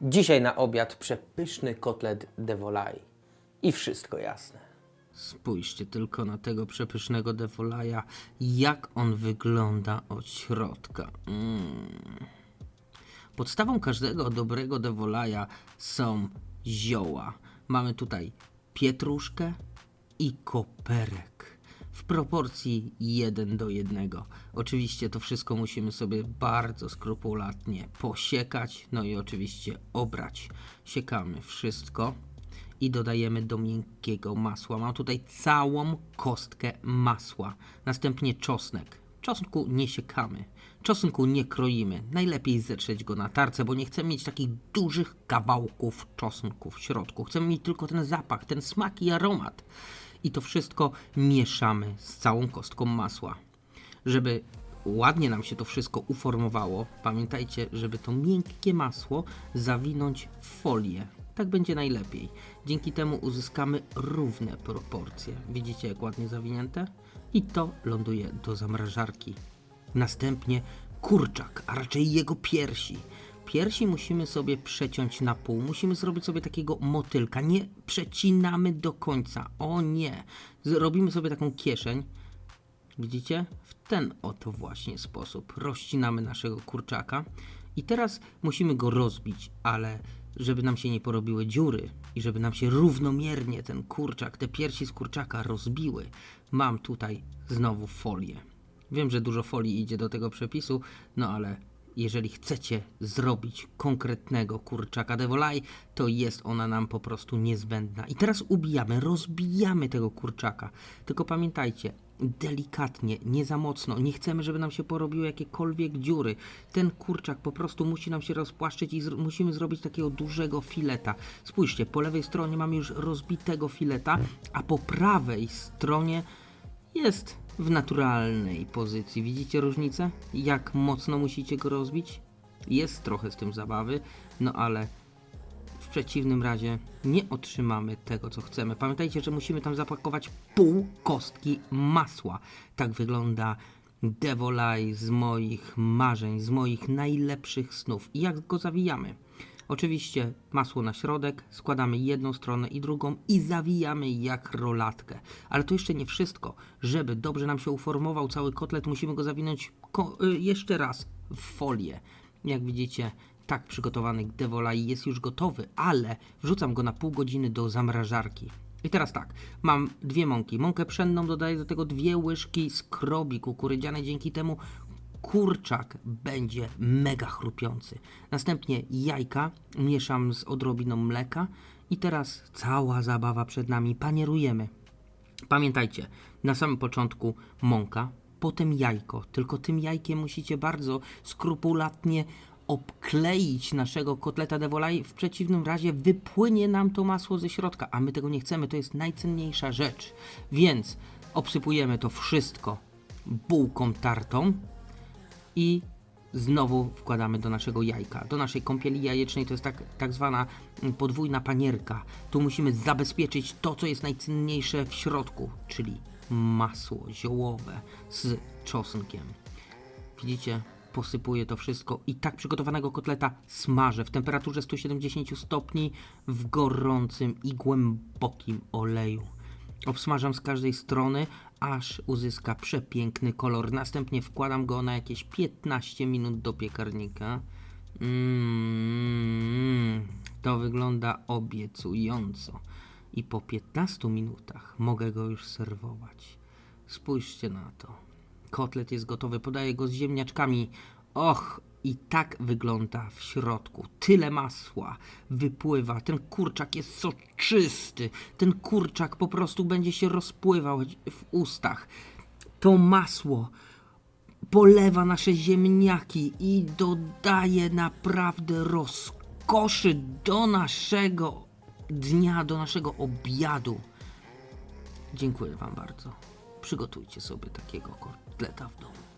Dzisiaj na obiad przepyszny kotlet de volaille. I wszystko jasne. Spójrzcie tylko na tego przepysznego defolaja, jak on wygląda od środka. Mm. Podstawą każdego dobrego devolaja są zioła. Mamy tutaj pietruszkę i koperek w proporcji 1 do 1. Oczywiście to wszystko musimy sobie bardzo skrupulatnie posiekać, no i oczywiście obrać. Siekamy wszystko i dodajemy do miękkiego masła. Mam tutaj całą kostkę masła. Następnie czosnek. Czosnku nie siekamy. Czosnku nie kroimy. Najlepiej zetrzeć go na tarce, bo nie chcemy mieć takich dużych kawałków czosnku w środku. Chcemy mieć tylko ten zapach, ten smak i aromat. I to wszystko mieszamy z całą kostką masła. Żeby ładnie nam się to wszystko uformowało, pamiętajcie, żeby to miękkie masło zawinąć w folię. Tak będzie najlepiej. Dzięki temu uzyskamy równe proporcje. Widzicie, jak ładnie zawinięte? I to ląduje do zamrażarki. Następnie kurczak, a raczej jego piersi. Piersi musimy sobie przeciąć na pół. Musimy zrobić sobie takiego motylka. Nie przecinamy do końca. O nie. Zrobimy sobie taką kieszeń. Widzicie? W ten oto właśnie sposób rozcinamy naszego kurczaka. I teraz musimy go rozbić, ale żeby nam się nie porobiły dziury i żeby nam się równomiernie ten kurczak, te piersi z kurczaka rozbiły, mam tutaj znowu folię. Wiem, że dużo folii idzie do tego przepisu, no ale jeżeli chcecie zrobić konkretnego kurczaka de volaille, to jest ona nam po prostu niezbędna. I teraz ubijamy, rozbijamy tego kurczaka. Tylko pamiętajcie, delikatnie, nie za mocno. Nie chcemy, żeby nam się porobiły jakiekolwiek dziury. Ten kurczak po prostu musi nam się rozpłaszczyć i zr- musimy zrobić takiego dużego fileta. Spójrzcie, po lewej stronie mamy już rozbitego fileta, a po prawej stronie jest w naturalnej pozycji. Widzicie różnicę? Jak mocno musicie go rozbić? Jest trochę z tym zabawy, no ale w przeciwnym razie nie otrzymamy tego, co chcemy. Pamiętajcie, że musimy tam zapakować pół kostki masła. Tak wygląda Devolai z moich marzeń, z moich najlepszych snów. I jak go zawijamy? Oczywiście masło na środek, składamy jedną stronę i drugą i zawijamy jak rolatkę. Ale to jeszcze nie wszystko. Żeby dobrze nam się uformował cały kotlet, musimy go zawinąć y, jeszcze raz w folię. Jak widzicie, tak przygotowany devolai jest już gotowy, ale wrzucam go na pół godziny do zamrażarki. I teraz tak, mam dwie mąki. Mąkę pszenną dodaję do tego dwie łyżki skrobi kukurydzianej. Dzięki temu kurczak będzie mega chrupiący. Następnie jajka mieszam z odrobiną mleka i teraz cała zabawa przed nami. Panierujemy. Pamiętajcie, na samym początku mąka, potem jajko. Tylko tym jajkiem musicie bardzo skrupulatnie obkleić naszego kotleta de volaille. W przeciwnym razie wypłynie nam to masło ze środka, a my tego nie chcemy. To jest najcenniejsza rzecz. Więc obsypujemy to wszystko bułką tartą i znowu wkładamy do naszego jajka, do naszej kąpieli jajecznej. To jest tak, tak zwana mm, podwójna panierka. Tu musimy zabezpieczyć to, co jest najcenniejsze w środku, czyli masło ziołowe z czosnkiem. Widzicie, posypuję to wszystko i tak przygotowanego kotleta smażę w temperaturze 170 stopni w gorącym i głębokim oleju. Obsmażam z każdej strony, aż uzyska przepiękny kolor. Następnie wkładam go na jakieś 15 minut do piekarnika. Mm, to wygląda obiecująco. I po 15 minutach mogę go już serwować. Spójrzcie na to. Kotlet jest gotowy, podaję go z ziemniaczkami. Och, i tak wygląda w środku. Tyle masła wypływa. Ten kurczak jest soczysty. Ten kurczak po prostu będzie się rozpływał w ustach. To masło polewa nasze ziemniaki i dodaje naprawdę rozkoszy do naszego dnia, do naszego obiadu. Dziękuję Wam bardzo. Przygotujcie sobie takiego kotleta w domu.